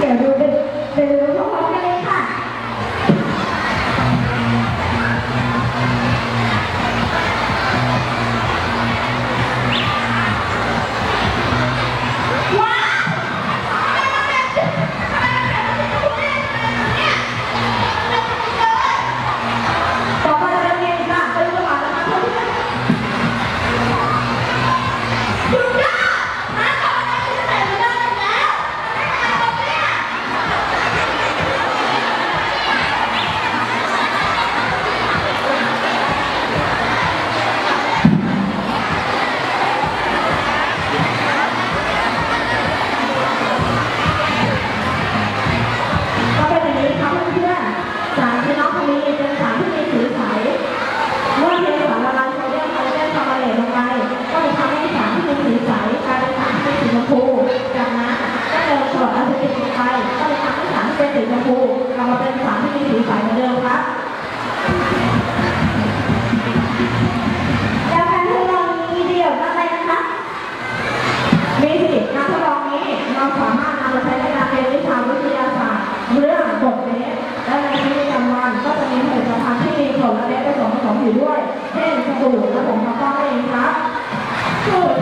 เดี๋ยวดูเดินดูพร้อมๆกันเลยค่ะ อยู่ด้วยเช่นสบู่และผมซักฟอเองครับสูตร